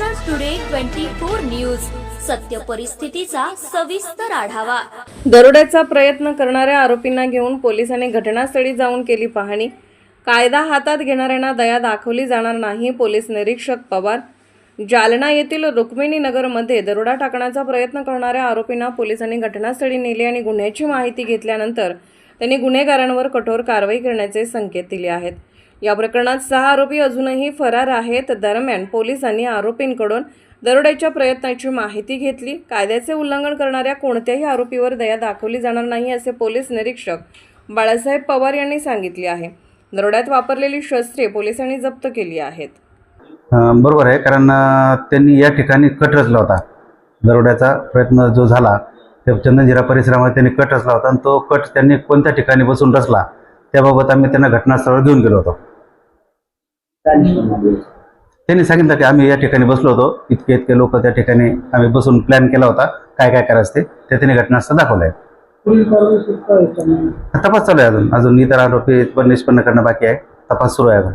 Maharashtra today twenty four news सत्य परिस्थितीचा सविस्तर आढावा. दरोड्याचा प्रयत्न करणाऱ्या आरोपींना घेऊन पोलिसांनी घटनास्थळी जाऊन केली पाहणी. कायदा हातात घेणाऱ्यांना दया दाखवली जाणार नाही पोलीस निरीक्षक पवार. जालना येथील रुक्मिणीनगरमध्ये दरोडा टाकण्याचा प्रयत्न करणाऱ्या आरोपींना पोलिसांनी घटनास्थळी नेले आणि गुन्ह्याची माहिती घेतल्यानंतर त्यांनी गुन्हेगारांवर कठोर कारवाई करण्याचे संकेत दिले आहेत. या प्रकरणात सहा आरोपी अजूनही फरार आहेत. दरम्यान पोलिसांनी आरोपींकडून दरोड्याच्या प्रयत्नाची माहिती घेतली. कायद्याचे उल्लंघन करणाऱ्या कोणत्याही आरोपीवर दया दाखवली जाणार नाही असे पोलीस निरीक्षक बाळासाहेब पवार यांनी सांगितले आहे. दरोड्यात वापरलेली शस्त्रे पोलिसांनी जप्त केली आहेत. बरोबर आहे कारण त्यांनी या ठिकाणी कट रचला होता. दरोड्याचा प्रयत्न जो झाला चंदनजिरा परिसरामध्ये त्यांनी कट रचला होता आणि तो कट त्यांनी कोणत्या ठिकाणी बसून रचला त्याबाबत आम्ही त्यांना घटनास्थळावर घेऊन गेलो होतो. त्यांनी सांगितलं की आम्ही या ठिकाणी बसलो होतो. इतके इतके लोक त्या ठिकाणी आम्ही बसून प्लॅन केला होता. काय काय करायचं ते? त्यांनी घटनास्थळ दाखवलं आहे पुढील कारवाई सुद्धा आहे तपास चालू आहे अजून. अजून इतर आरोपी पण निष्पन्न करणं बाकी आहे. तपास सुरू आहे अजून.